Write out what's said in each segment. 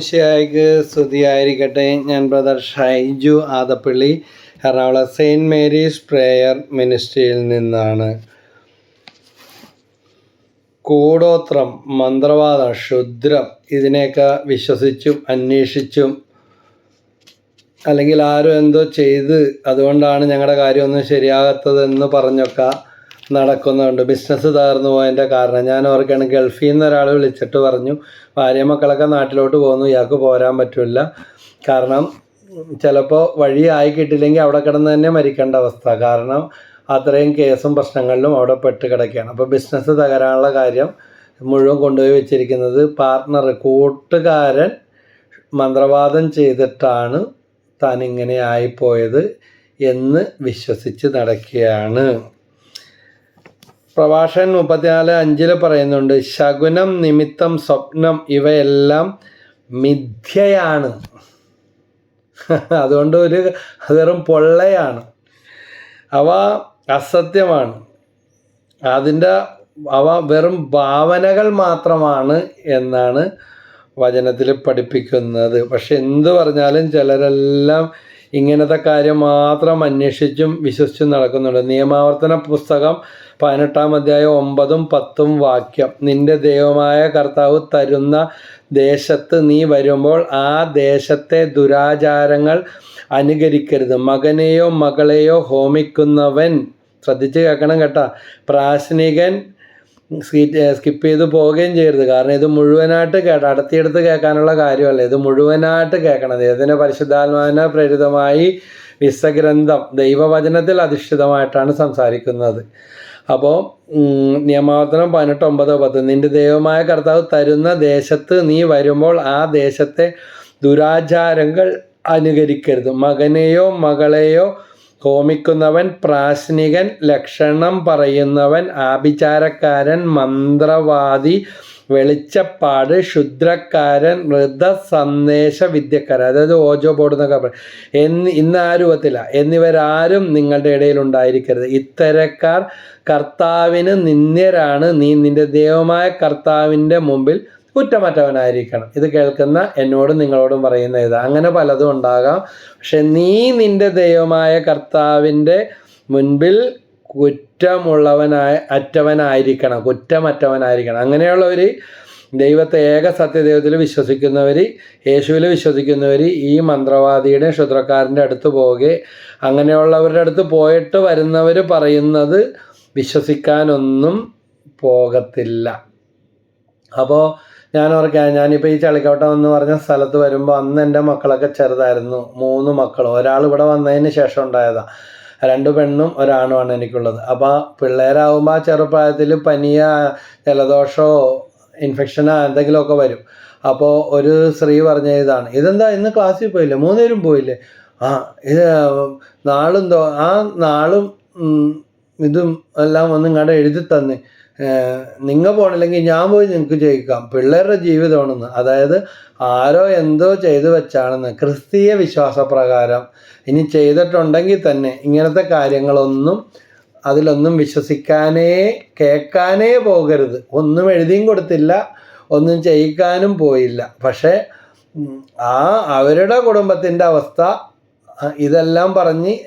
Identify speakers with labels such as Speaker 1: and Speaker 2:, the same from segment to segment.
Speaker 1: ഈശോയ്ക്ക് സ്തുതിയായിരിക്കട്ടെ. ഞാൻ brother Shaiju Adappally Ernakulam saint Mary's prayer മിനിസ്ട്രിയിൽ നിന്നാണ്. കൂടോത്രം മന്ത്രവാദം ക്ഷുദ്രം ഇതിനെയൊക്കെ വിശ്വസിച്ചും അന്വേഷിച്ചും അല്ലെങ്കിൽ ആരും എന്തോ ചെയ്ത് അതുകൊണ്ടാണ് ഞങ്ങളുടെ കാര്യമൊന്നും ശരിയാകാത്തതെന്ന് പറഞ്ഞൊക്കെ നടക്കുന്നുണ്ട്. ബിസിനസ് തകർന്നു പോയതിന്റെ കാരണം ഞാൻ ഓർക്കാണ് ഗൾഫിൽ നിന്ന് ഒരാൾ വിളിച്ചിട്ട് പറഞ്ഞു ഭാര്യ മക്കളൊക്കെ നാട്ടിലോട്ട് പോകുന്നു ഇയാൾക്ക് പോരാൻ പറ്റില്ല. കാരണം ചിലപ്പോൾ വഴി ആയി കിട്ടില്ലെങ്കിൽ അവിടെ കിടന്ന് തന്നെ മരിക്കേണ്ട അവസ്ഥ. കാരണം അത്രയും കേസും പ്രശ്നങ്ങളിലും അവിടെ പെട്ട് കിടക്കുകയാണ്. അപ്പോൾ ബിസിനസ് തകരാനുള്ള കാര്യം മുഴുവൻ കൊണ്ടുപോയി വെച്ചിരിക്കുന്നത് പാർട്ട്ണർ കൂട്ടുകാരൻ മന്ത്രവാദം ചെയ്തിട്ടാണ് താൻ ഇങ്ങനെ ആയിപ്പോയത് എന്ന് വിശ്വസിച്ച് നടക്കുകയാണ്. പ്രഭാഷകൻ മുപ്പത്തിനാല് അഞ്ചിൽ പറയുന്നുണ്ട് ശകുനം നിമിത്തം സ്വപ്നം ഇവയെല്ലാം മിഥ്യയാണ്. അതുകൊണ്ട് ഒരു വെറും പൊള്ളയാണ്. അവ അസത്യമാണ്. അതിന്റെ അവ വെറും ഭാവനകൾ മാത്രമാണ് എന്നാണ് വചനത്തിൽ പഠിപ്പിക്കുന്നത്. പക്ഷെ എന്തു പറഞ്ഞാലും ചിലരെല്ലാം ഇങ്ങനത്തെ കാര്യം മാത്രം അന്വേഷിച്ചും വിശ്വസിച്ചും നടക്കുന്നുണ്ട്. നിയമാവർത്തന പുസ്തകം പതിനെട്ടാം അധ്യായം ഒമ്പതും പത്തും വാക്യം. നിന്റെ ദൈവമായ കർത്താവ് തരുന്ന ദേശത്ത് നീ വരുമ്പോൾ ആ ദേശത്തെ ദുരാചാരങ്ങൾ അനുകരിക്കരുത്. മകനെയോ മകളെയോ ഹോമിക്കുന്നവൻ ശ്രദ്ധിച്ച് കേൾക്കണം കേട്ടാ. പ്രാശ്നികൻ സ്കിപ്പ് ചെയ്ത് പോവുകയും ചെയ്യരുത്. കാരണം ഇത് മുഴുവനായിട്ട് കേട്ട അടുത്തിയെടുത്ത് കേൾക്കാനുള്ള കാര്യമല്ല. ഇത് മുഴുവനായിട്ട് കേൾക്കണം. ദൈവത്തിന്റെ പരിശുദ്ധാത്മാവിനെ പ്രേരിതമായി വിശ്വഗ്രന്ഥം ദൈവവചനത്തിൽ അധിഷ്ഠിതമായിട്ടാണ് സംസാരിക്കുന്നത്. അപ്പോൾ നിയമാവർത്തനം പതിനെട്ട് ഒമ്പത് പത്ത് നിന്റെ ദൈവമായ കർത്താവ് തരുന്ന ദേശത്ത് നീ വരുമ്പോൾ ആ ദേശത്തെ ദുരാചാരങ്ങൾ അനുകരിക്കരുത്. മകനെയോ മകളെയോ ഹോമിക്കുന്നവൻ പ്രാശ്നികൻ ലക്ഷണം പറയുന്നവൻ ആഭിചാരക്കാരൻ മന്ത്രവാദി വെളിച്ചപ്പാട് ക്ഷുദ്രക്കാരൻ മൃതസന്ദേശ വിദ്യക്കാരൻ അതായത് ഓജോ ബോർഡ് എന്നൊക്കെ പറയും. എന്ന് ഇന്ന് ആ രൂപത്തില. എന്നിവരാരും നിങ്ങളുടെ ഇടയിൽ ഉണ്ടായിരിക്കരുത്. ഇത്തരക്കാർ കർത്താവിന് നിന്ദ്യരാണ്. നീ നിന്റെ ദൈവമായ കർത്താവിന്റെ മുമ്പിൽ കുറ്റമറ്റവനായിരിക്കണം. ഇത് കേൾക്കുന്ന എന്നോടും നിങ്ങളോടും പറയുന്ന ഇത്. അങ്ങനെ പലതും ഉണ്ടാകാം. പക്ഷെ നീ നിന്റെ ദൈവമായ കർത്താവിന്റെ മുൻപിൽ കുറ്റമുള്ളവനായ അറ്റവനായിരിക്കണം. കുറ്റമറ്റവനായിരിക്കണം. അങ്ങനെയുള്ളവർ ദൈവത്തെ ഏക സത്യദൈവത്തിൽ വിശ്വസിക്കുന്നവർ യേശുവിൽ വിശ്വസിക്കുന്നവർ ഈ മന്ത്രവാദിയുടെ ക്ഷുദ്രക്കാരന്റെ അടുത്ത് പോകെ അങ്ങനെയുള്ളവരുടെ അടുത്ത് പോയിട്ട് വരുന്നവർ പറയുന്നത് വിശ്വസിക്കാനൊന്നും പോകത്തില്ല. അപ്പോൾ ഞാൻ ഓർക്കാം ഞാനിപ്പോൾ ഈ ചളിക്കോട്ടം എന്ന് പറഞ്ഞ സ്ഥലത്ത് വരുമ്പോൾ അന്ന് എന്റെ മക്കളൊക്കെ ചെറുതായിരുന്നു. മൂന്ന് മക്കൾ ഒരാൾ ഇവിടെ വന്നതിന് ശേഷം ഉണ്ടായതാണ് രണ്ട് പെണ്ണും ഒരാണുമാണ് എനിക്കുള്ളത്. അപ്പോൾ പിള്ളേരാകുമ്പോൾ ആ ചെറുപ്രായത്തിൽ പനിയ ജലദോഷമോ ഇൻഫെക്ഷനോ എന്തെങ്കിലുമൊക്കെ വരും. അപ്പോൾ ഒരു സ്ത്രീ പറഞ്ഞ ഇതാണ്. ഇതെന്താ ഇന്ന് ക്ലാസ്സിൽ പോയില്ലേ? മൂന്നുപേരും പോയില്ലേ? ആ ഇത് നാളും ആ നാളും ഇതും എല്ലാം ഒന്നും കണ്ട് എഴുതി തന്നെ. നിങ്ങൾ പോകണില്ലെങ്കിൽ ഞാൻ പോയി നിങ്ങൾക്ക് ജയിക്കാം പിള്ളേരുടെ ജീവിതമാണെന്ന് അതായത് ആരോ എന്തോ ചെയ്തു വെച്ചാണെന്ന് ക്രിസ്തീയ വിശ്വാസപ്രകാരം ഇനി ചെയ്തിട്ടുണ്ടെങ്കിൽ തന്നെ ഇങ്ങനത്തെ കാര്യങ്ങളൊന്നും അതിലൊന്നും വിശ്വസിക്കാനേ കേൾക്കാനേ പോകരുത്. ഒന്നും എഴുതിയും കൊടുത്തില്ല ഒന്നും ചെയ്യിക്കാനും പോയില്ല. പക്ഷേ ആ അവരുടെ കുടുംബത്തിന്റെ അവസ്ഥ ഇതെല്ലാം പറഞ്ഞ്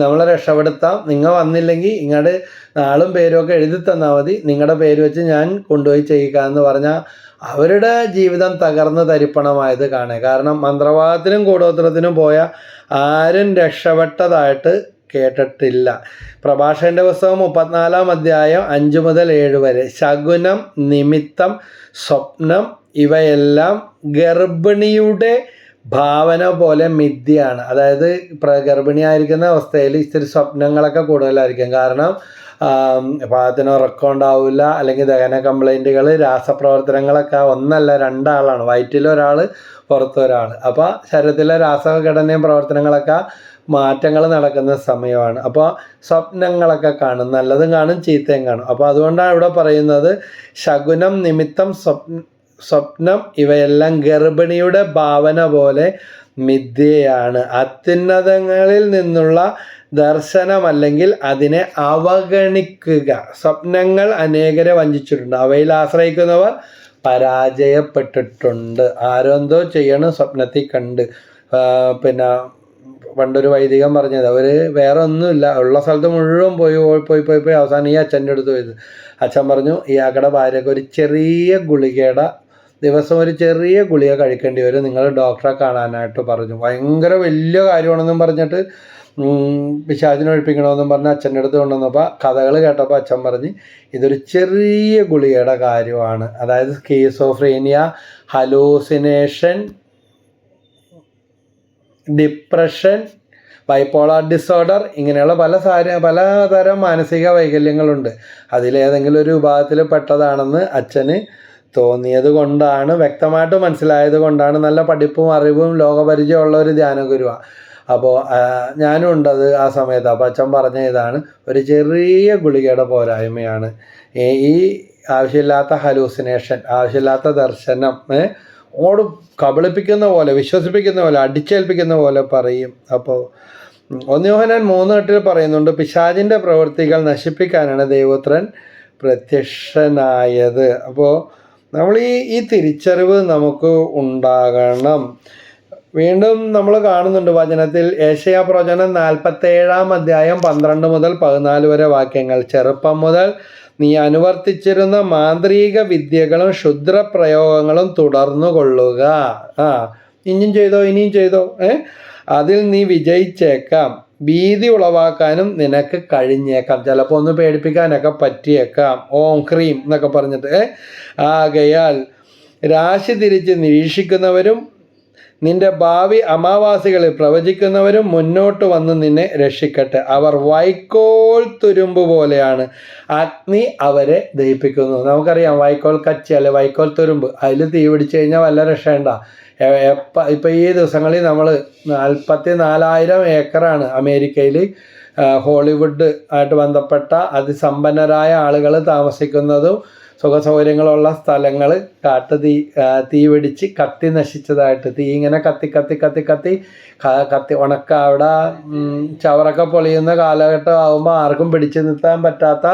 Speaker 1: നമ്മളെ രക്ഷപ്പെടുത്താം. നിങ്ങൾ വന്നില്ലെങ്കിൽ ഇങ്ങോട്ട് നാളും പേരും ഒക്കെ എഴുതി തന്നാൽ മതി. നിങ്ങളുടെ പേര് വെച്ച് ഞാൻ കൊണ്ടുപോയി ചെയ്യുക എന്ന് പറഞ്ഞാൽ അവരുടെ ജീവിതം തകർന്ന് തരിപ്പണമായത് കാണേ. കാരണം മന്ത്രവാദത്തിനും കൂടോത്രത്തിനും പോയ ആരും രക്ഷപ്പെട്ടതായിട്ട് കേട്ടിട്ടില്ല. പ്രഭാഷകന്റെ പുസ്തകം മുപ്പത്തിനാലാം അധ്യായം അഞ്ച് മുതൽ ഏഴ് വരെ. ശകുനം നിമിത്തം സ്വപ്നം ഇവയെല്ലാം ഗർഭിണിയുടെ ഭാവന പോലെ മിഥ്യയാണ്. അതായത് ഗർഭിണിയായിരിക്കുന്ന അവസ്ഥയിൽ ഇത്തിരി സ്വപ്നങ്ങളൊക്കെ കൂടുതലായിരിക്കും. കാരണം പാകത്തിന് ഉറക്കം ഉണ്ടാവില്ല അല്ലെങ്കിൽ ദഹന കംപ്ലൈന്റുകൾ രാസപ്രവർത്തനങ്ങളൊക്കെ ഒന്നല്ല രണ്ടാളാണ്. വയറ്റിലൊരാൾ പുറത്തൊരാൾ അപ്പോൾ ശരീരത്തിലെ രാസഘടനയും പ്രവർത്തനങ്ങളൊക്കെ മാറ്റങ്ങൾ നടക്കുന്ന സമയമാണ്. അപ്പോൾ സ്വപ്നങ്ങളൊക്കെ കാണും. നല്ലതും കാണും ചീത്തയും കാണും. അപ്പോൾ അതുകൊണ്ടാണ് ഇവിടെ പറയുന്നത് ശകുനം നിമിത്തം സ്വപ്ന സ്വപ്നം ഇവയെല്ലാം ഗർഭിണിയുടെ ഭാവന പോലെ മിഥ്യയാണ്. അത്യുന്നതങ്ങളിൽ നിന്നുള്ള ദർശനം അല്ലെങ്കിൽ അതിനെ അവഗണിക്കുക. സ്വപ്നങ്ങൾ അനേകരെ വഞ്ചിച്ചിട്ടുണ്ട്. അവയിൽ ആശ്രയിക്കുന്നവർ പരാജയപ്പെട്ടിട്ടുണ്ട്. ആരോ എന്തോ ചെയ്യണം സ്വപ്നത്തിൽ കണ്ട്. പിന്നെ പണ്ടൊരു വൈദികൻ പറഞ്ഞത് അവർ വേറെ ഒന്നുമില്ല ഉള്ള സ്ഥലത്ത് മുഴുവൻ പോയി പോയി പോയി പോയി പോയി അവസാനം ഈ അച്ഛന്റെ അടുത്ത് പോയത്. അച്ഛൻ പറഞ്ഞു ഈ ഇയാളുടെ ഭാര്യക്ക് ഒരു ചെറിയ ഗുളികയുടെ ദിവസം ഒരു ചെറിയ ഗുളിക കഴിക്കേണ്ടി വരും. നിങ്ങൾ ഡോക്ടറെ കാണാനായിട്ട് പറഞ്ഞു. ഭയങ്കര വലിയ കാര്യമാണെന്നും പറഞ്ഞിട്ട് പിശാചിനെ ഒഴിപ്പിക്കണമെന്നും പറഞ്ഞ് അച്ഛന്റെ അടുത്ത് കൊണ്ടുവന്നപ്പോൾ കഥകൾ കേട്ടപ്പോൾ അച്ഛൻ പറഞ്ഞ് ഇതൊരു ചെറിയ ഗുളികയുടെ കാര്യമാണ്. അതായത് schizophrenia hallucination depression bipolar disorder ഇങ്ങനെയുള്ള പല സാര പലതരം മാനസിക വൈകല്യങ്ങളുണ്ട്. അതിലേതെങ്കിലും ഒരു വിഭാഗത്തിൽ പെട്ടതാണെന്ന് അച്ഛന് തോന്നിയത് കൊണ്ടാണ് വ്യക്തമായിട്ട് മനസ്സിലായത് കൊണ്ടാണ് നല്ല പഠിപ്പും അറിവും ലോകപരിചയമുള്ള ഒരു ധ്യാനഗുരുവാണ് അപ്പോൾ ഞാനും ഉണ്ടത് ആ സമയത്ത്. അപ്പോൾ അച്ഛൻ പറഞ്ഞ ഇതാണ് ഒരു ചെറിയ ഗുളികയുടെ പോരായ്മയാണ്. ഈ ആവശ്യമില്ലാത്ത ഹലൂസിനേഷൻ ആവശ്യമില്ലാത്ത ദർശനം ഓട് കബളിപ്പിക്കുന്ന പോലെ വിശ്വസിപ്പിക്കുന്ന പോലെ അടിച്ചേൽപ്പിക്കുന്ന പോലെ പറയും. അപ്പോൾ ഒന്നിയോഹനാൻ മൂന്ന് പറയുന്നുണ്ട് പിശാചിന്റെ പ്രവൃത്തികൾ നശിപ്പിക്കാനാണ് ദൈവത്രൻ പ്രത്യക്ഷനായത്. അപ്പോൾ നമ്മൾ ഈ ഈ തിരിച്ചറിവ് നമുക്ക് ഉണ്ടാകണം. വീണ്ടും നമ്മൾ കാണുന്നുണ്ട് വചനത്തിൽ ഏഷ്യ പ്രവചനം നാൽപ്പത്തേഴാം അധ്യായം പന്ത്രണ്ട് മുതൽ പതിനാല് വരെ വാക്യങ്ങൾ. ചെറുപ്പം മുതൽ നീ അനുവർത്തിച്ചിരുന്ന മാന്ത്രിക വിദ്യകളും ക്ഷുദ്രപ്രയോഗങ്ങളും തുടർന്നു കൊള്ളുക. ആ ഇനിയും ചെയ്തോ ഇനിയും ചെയ്തോ ഏ? അതിൽ നീ വിജയിച്ചേക്കാം. ഭീതി ഉളവാക്കാനും നിനക്ക് കഴിഞ്ഞേക്കാം. ചിലപ്പോൾ ഒന്ന് പേടിപ്പിക്കാനൊക്കെ പറ്റിയേക്കാം. ഓം ക്രീം എന്നൊക്കെ പറഞ്ഞിട്ട് ആകയാൽ രാശി തിരിച്ച് നിരീക്ഷിക്കുന്നവരും നിന്റെ ഭാവി അമാവാസികളിൽ പ്രവചിക്കുന്നവരും മുന്നോട്ട് വന്ന് നിന്നെ രക്ഷിക്കട്ടെ. അവർ വൈക്കോൽ തുരുമ്പ് പോലെയാണ്. അഗ്നി അവരെ ദഹിപ്പിക്കുന്നു. നമുക്കറിയാം വൈക്കോൽ കച്ചി അല്ലെ വൈക്കോൽ തുരുമ്പ്. അതിൽ തീ പിടിച്ചു കഴിഞ്ഞാൽ വല്ല രക്ഷയുണ്ട. ഇപ്പം ഈ ദിവസങ്ങളിൽ നമ്മൾ നാൽപ്പത്തി നാലായിരം ഏക്കറാണ് അമേരിക്കയിൽ ഹോളിവുഡ് ആയിട്ട് ബന്ധപ്പെട്ട അതിസമ്പന്നരായ ആളുകൾ താമസിക്കുന്നതും സുഖസൗകര്യങ്ങളുള്ള സ്ഥലങ്ങൾ കാട്ട് തീ തീ പിടിച്ച് കത്തി നശിച്ചതായിട്ട് തീ ഇങ്ങനെ കത്തി കത്തി കത്തി കത്തി കത്തി ഉണക്ക അവിടെ ചവറൊക്കെ പൊളിയുന്ന കാലഘട്ടം ആകുമ്പോൾ ആർക്കും പിടിച്ചു നിർത്താൻ പറ്റാത്ത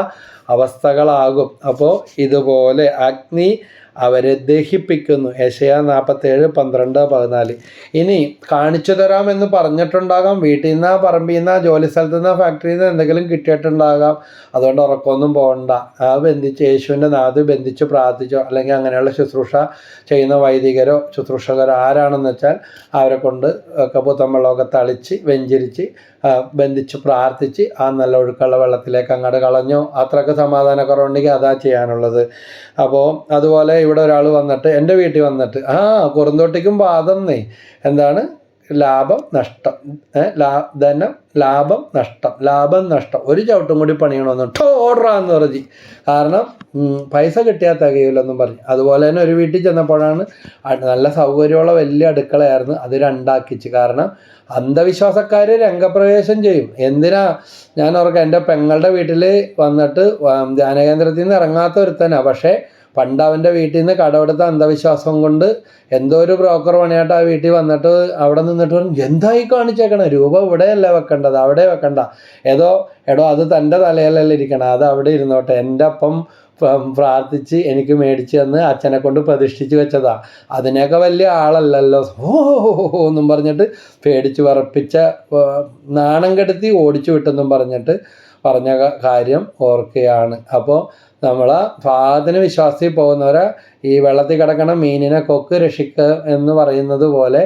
Speaker 1: അവസ്ഥകളാകും. അപ്പോൾ ഇതുപോലെ അഗ്നി അവരെ ദഹിപ്പിക്കുന്നു. യശയ നാൽപ്പത്തേഴ് പന്ത്രണ്ട് പതിനാല്. ഇനി കാണിച്ചു തരാമെന്ന് പറഞ്ഞിട്ടുണ്ടാകാം. വീട്ടിൽ നിന്ന് പറമ്പിൽ നിന്ന് ജോലി സ്ഥലത്ത് നിന്ന് ഫാക്ടറിയിൽ നിന്ന് എന്തെങ്കിലും കിട്ടിയിട്ടുണ്ടാകാം. അതുകൊണ്ട് ഉറക്കമൊന്നും പോകണ്ട ആ ബന്ധിച്ച് യേശുവിന്റെ നാത് ബന്ധിച്ച് പ്രാർത്ഥിച്ചോ അല്ലെങ്കിൽ അങ്ങനെയുള്ള ശുശ്രൂഷ ചെയ്യുന്ന വൈദികരോ ശുശ്രൂഷകരോ ആരാണെന്ന് വെച്ചാൽ അവരെ കൊണ്ട് ഒക്കെ വെള്ളമൊക്കെ തളിച്ച് വെഞ്ചരിച്ച് ബന്ധിച്ച് പ്രാർത്ഥിച്ച് ആ നല്ല ഒഴുക്കുള്ള വെള്ളത്തിലേക്ക് അങ്ങോട്ട് കളഞ്ഞോ. അത്രയ്ക്ക് സമാധാനക്കുറവുണ്ടെങ്കിൽ അതാ ചെയ്യാനുള്ളത്. അപ്പോൾ അതുപോലെ ഇവിടെ ഒരാൾ വന്നിട്ട് എന്റെ വീട്ടിൽ വന്നിട്ട് ആ കുറുന്തോട്ടിക്കും പാദം എന്താണ്? ലാഭം നഷ്ടം. ലാ ധനം ലാഭം നഷ്ടം. ലാഭം നഷ്ടം. ഒരു ചവിട്ടും കൂടി പണിയണമെന്ന് ഓർഡറാന്ന് പറഞ്ഞു. കാരണം പൈസ കിട്ടിയാൽ തികയില്ലെന്നും പറഞ്ഞു. അതുപോലെ തന്നെ ഒരു വീട്ടിൽ ചെന്നപ്പോഴാണ് നല്ല സൗകര്യമുള്ള വലിയ അടുക്കളയായിരുന്നു അത് രണ്ടാക്കിച്ച്. കാരണം അന്ധവിശ്വാസക്കാർ രംഗപ്രവേശം ചെയ്യും. എന്തിനാ? ഞാൻ ഓർക്കാം എന്റെ പെങ്ങളുടെ വീട്ടിൽ വന്നിട്ട് ധ്യാനകേന്ദ്രത്തിൽ നിന്ന് ഇറങ്ങാത്ത ഒരുത്തനാണ് പക്ഷേ പണ്ട് അവന്റെ വീട്ടിൽ നിന്ന് കടമെടുത്ത അന്ധവിശ്വാസം കൊണ്ട് എന്തോ ഒരു ബ്രോക്കർ പണിയായിട്ട് ആ വീട്ടിൽ വന്നിട്ട് അവിടെ നിന്നിട്ട് പറഞ്ഞു എന്തായി കാണിച്ചേക്കണേ? രൂപ ഇവിടെയല്ല വെക്കേണ്ടത് അവിടെ വെക്കണ്ട. ഏതോ എടോ അത് തന്റെ തലയിലല്ല ഇരിക്കണം അത് അവിടെ ഇരുന്നോട്ടെ. എന്റെ അപ്പം പ്രാർത്ഥിച്ച് എനിക്ക് മേടിച്ച് തന്ന് അച്ഛനെ കൊണ്ട് പ്രതിഷ്ഠിച്ച് വെച്ചതാ. അതിനൊക്കെ വലിയ ആളല്ലല്ലോ. ഓ എന്നും പറഞ്ഞിട്ട് പേടിച്ച് വറപ്പിച്ച നാണം കെടുത്തി ഓടിച്ചു വിട്ടെന്നും പറഞ്ഞിട്ട് പറഞ്ഞ കാര്യം ഓർക്കുകയാണ്. അപ്പോൾ നമ്മൾ ഫാദിന് വിശ്വാസത്തിൽ പോകുന്നവരെ ഈ വെള്ളത്തിൽ കിടക്കണ മീനിനെ കൊക്ക് രക്ഷിക്കുക എന്ന് പറയുന്നത് പോലെ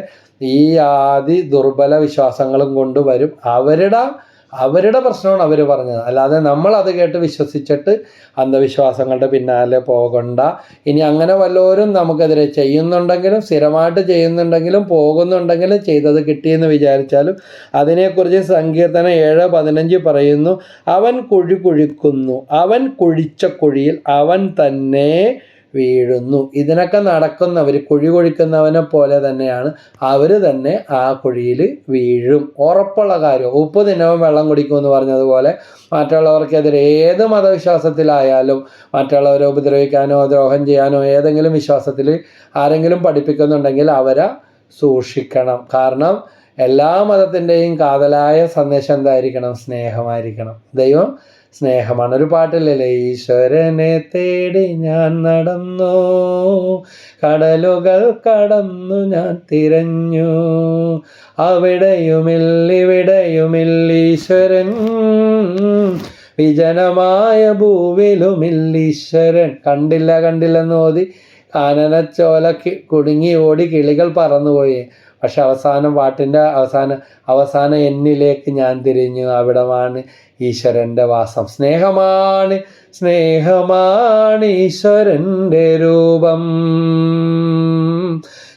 Speaker 1: ഈ ആദി ദുർബല വിശ്വാസങ്ങളും കൊണ്ടുവരും അവരുടെ അവരുടെ പ്രശ്നമാണ് അവർ പറഞ്ഞത്. അല്ലാതെ നമ്മൾ അത് കേട്ട് വിശ്വസിച്ചിട്ട് അന്ധവിശ്വാസങ്ങളുടെ പിന്നാലെ പോകണ്ട. ഇനി അങ്ങനെ വല്ലവരും നമുക്കെതിരെ ചെയ്യുന്നുണ്ടെങ്കിലും സ്ഥിരമായിട്ട് ചെയ്യുന്നുണ്ടെങ്കിലും പോകുന്നുണ്ടെങ്കിലും ചെയ്തത് കിട്ടിയെന്ന് വിചാരിച്ചാലും അതിനെക്കുറിച്ച് സങ്കീർത്തനം ഏഴ് പതിനഞ്ച് പറയുന്നു അവൻ കുഴി കുഴിക്കുന്നു. അവൻ കുഴിച്ച കുഴിയിൽ അവൻ തന്നെ വീഴുന്നു. ഇതിനൊക്കെ നടക്കുന്നവർ കുഴി കൊഴിക്കുന്നവനെ പോലെ തന്നെയാണ് അവർ തന്നെ ആ കുഴിയിൽ വീഴും. ഉറപ്പുള്ള കാര്യം ഉപ്പ് ദിനവും വെള്ളം കുടിക്കുമെന്ന് പറഞ്ഞതുപോലെ മറ്റുള്ളവർക്കെതിരെ ഏത് മതവിശ്വാസത്തിലായാലും മറ്റുള്ളവരെ ഉപദ്രവിക്കാനോ ദ്രോഹം ചെയ്യാനോ ഏതെങ്കിലും വിശ്വാസത്തിൽ ആരെങ്കിലും പഠിപ്പിക്കുന്നുണ്ടെങ്കിൽ അവരെ സൂക്ഷിക്കണം. കാരണം എല്ലാ മതത്തിന്റെയും കാതലായ സന്ദേശം എന്തായിരിക്കണം? സ്നേഹമായിരിക്കണം. ദൈവം സ്നേഹമാണ് ഒരു പാട്ടില്ലല്ലേ ഈശ്വരനെ തേടി ഞാൻ നടന്നു കടലുകൾ കടന്നു ഞാൻ തിരഞ്ഞു. അവിടെയുമില്ലിവിടെയുമില്ലീശ്വരൻ വിജനമായ ഭൂവിലുമില്ലീശ്വരൻ കണ്ടില്ല കണ്ടില്ലെന്ന് ഓതി കാനനച്ചോല കി- കുടുങ്ങി ഓടി കിളികൾ പറന്നുപോയി. പക്ഷെ അവസാനം പാട്ടിന്റെ അവസാനം അവസാനം എന്നിലേക്ക് ഞാൻ തിരിഞ്ഞു. അവിടമാണ് ഈശ്വരന്റെ വാസം. സ്നേഹമാണ് സ്നേഹമാണ് ഈശ്വരന്റെ രൂപം.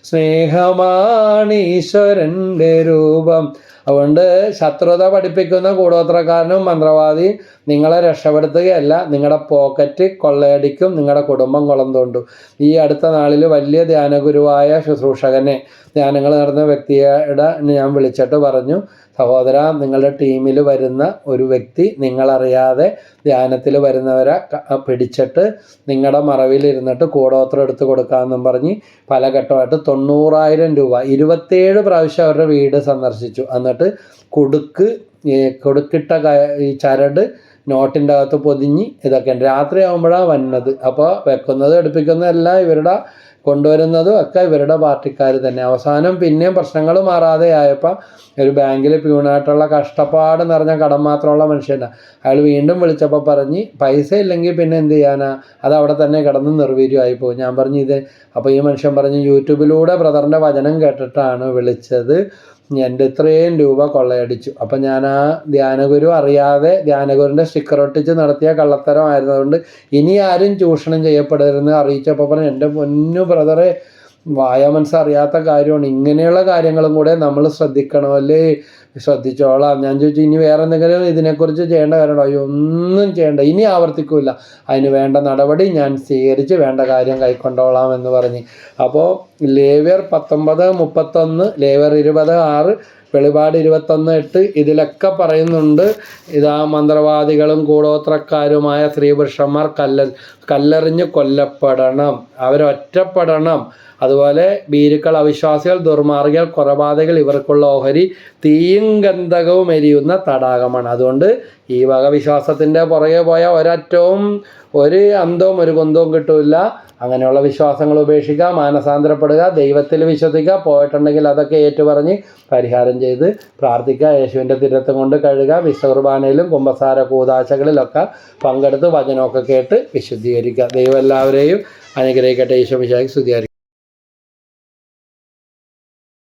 Speaker 1: സ്നേഹമാണ് ഈശ്വരന്റെ രൂപം. അതുകൊണ്ട് ശത്രുത പഠിപ്പിക്കുന്ന കൂടോത്രക്കാരനും മന്ത്രവാദി നിങ്ങളെ രക്ഷപ്പെടുത്തുകയല്ല നിങ്ങളുടെ പോക്കറ്റ് കൊള്ളയടിക്കും നിങ്ങളുടെ കുടുംബം കുളം തോണ്ടും. ഈ അടുത്ത നാളിൽ വലിയ ധ്യാനഗുരുവായ ശുശ്രൂഷകനെ ധ്യാനങ്ങൾ നടന്ന വ്യക്തിയുടെ ഞാൻ വിളിച്ചിട്ട് പറഞ്ഞു സഹോദര നിങ്ങളുടെ ടീമിൽ വരുന്ന ഒരു വ്യക്തി നിങ്ങളറിയാതെ ധ്യാനത്തിൽ വരുന്നവരെ പിടിച്ചിട്ട് നിങ്ങളുടെ മറവിലിരുന്നിട്ട് കൂടോത്രം എടുത്ത് കൊടുക്കാമെന്നും പറഞ്ഞ് പല ഘട്ടമായിട്ട് തൊണ്ണൂറായിരം രൂപ ഇരുപത്തേഴ് പ്രാവശ്യം അവരുടെ വീട് സന്ദർശിച്ചു. എന്നിട്ട് കൊടുക്ക് ഈ കൊടുക്കിട്ട ഈ ചരട് നോട്ടിന്റെ അകത്ത് പൊതിഞ്ഞ് ഇതൊക്കെയുണ്ട് രാത്രി ആകുമ്പോഴാണ് വന്നത്. അപ്പോൾ വെക്കുന്നത് എടുപ്പിക്കുന്നതും എല്ലാം ഇവരുടെ കൊണ്ടുവരുന്നതും ഒക്കെ ഇവരുടെ പാർട്ടിക്കാർ തന്നെ. അവസാനം പിന്നെയും പ്രശ്നങ്ങൾ മാറാതെ ആയപ്പോൾ ഒരു ബാങ്കിൽ പ്യൂണായിട്ടുള്ള കഷ്ടപ്പാട് നിറഞ്ഞ കടം മാത്രമുള്ള മനുഷ്യനാണ് അയാൾ വീണ്ടും വിളിച്ചപ്പോൾ പറഞ്ഞ് പൈസ ഇല്ലെങ്കിൽ പിന്നെ എന്ത് ചെയ്യാനാ? അത് അവിടെ തന്നെ കിടന്ന് നിർവീര്യമായി പോകും. ഞാൻ പറഞ്ഞു ഇത് അപ്പോൾ ഈ മനുഷ്യൻ പറഞ്ഞു യൂട്യൂബിലൂടെ ബ്രദറിന്റെ വചനം കേട്ടിട്ടാണ് വിളിച്ചത്. എന്റെ ഇത്രയും രൂപ കൊള്ളയടിച്ചു. അപ്പം ഞാൻ ആ ധ്യാനഗുരു അറിയാതെ ധ്യാനഗുരുവിന്റെ സ്റ്റിക്കർ ഒട്ടിച്ച് നടത്തിയ കള്ളത്തരമായിരുന്നതുകൊണ്ട് ഇനി ആരും ചൂഷണം ചെയ്യപ്പെടരുതെന്ന് അറിയിച്ചപ്പോൾ പറഞ്ഞു എന്റെ പൊന്നു ബ്രദറെ വായ മനസ്സറിയാത്ത കാര്യമാണ്. ഇങ്ങനെയുള്ള കാര്യങ്ങളും കൂടെ നമ്മൾ ശ്രദ്ധിക്കണമല്ലേ? ശ്രദ്ധിച്ചോളാം ഞാൻ ചോദിച്ചു ഇനി വേറെ എന്തെങ്കിലും ഇതിനെക്കുറിച്ച് ചെയ്യേണ്ട കാര്യമുണ്ടോ? അയ്യോ ഒന്നും ചെയ്യേണ്ട. ഇനി ആവർത്തിക്കില്ല അതിന് വേണ്ട നടപടി ഞാൻ സ്വീകരിച്ച് വേണ്ട കാര്യം കൈക്കൊണ്ടോളാം എന്ന് പറഞ്ഞ്. അപ്പോൾ ലേവ്യർ പത്തൊമ്പത് മുപ്പത്തൊന്ന് ലേവ്യർ ഇരുപത് ആറ് വെളിപാട് ഇരുപത്തൊന്ന് എട്ട് ഇതിലൊക്കെ പറയുന്നുണ്ട്. ഇതാ മന്ത്രവാദികളും കൂടോത്രക്കാരുമായ സ്ത്രീ പുരുഷന്മാർ കല്ല കല്ലെറിഞ്ഞ് കൊല്ലപ്പെടണം. അവരൊറ്റപ്പെടണം. അതുപോലെ ഭീരുക്കൾ അവിശ്വാസികൾ ദുർമാർഗികൾ കൊലപാതകൾ ഇവർക്കുള്ള ഓഹരി തീയും ഗന്ധകവും എരിയുന്ന തടാകമാണ്. അതുകൊണ്ട് ഈ വക വിശ്വാസത്തിന്റെ പുറകെ പോയ ഒരറ്റവും ഒരു അന്തവും ഒരു കുന്തവും കിട്ടില്ല അങ്ങനെയുള്ള വിശ്വാസങ്ങൾ ഉപേക്ഷിക്കുക മാനസാന്തരപ്പെടുക ദൈവത്തിൽ വിശ്വസിക്കുക പോയിട്ടുണ്ടെങ്കിൽ അതൊക്കെ ഏറ്റുപറഞ്ഞ് പരിഹാരം ചെയ്ത് പ്രാർത്ഥിക്കുക യേശുവിന്റെ തിരത്തും കൊണ്ട് കഴുകുക വിശ്വകുർബാനയിലും കുംഭസാര കൂതാശകളിലൊക്കെ പങ്കെടുത്ത് വചനമൊക്കെ കേട്ട് വിശുദ്ധീകരിക്കുക. ദൈവം എല്ലാവരെയും അനുഗ്രഹിക്കട്ടെ. ഈശോ വിശാഖി സ്തുതിയായിരിക്കും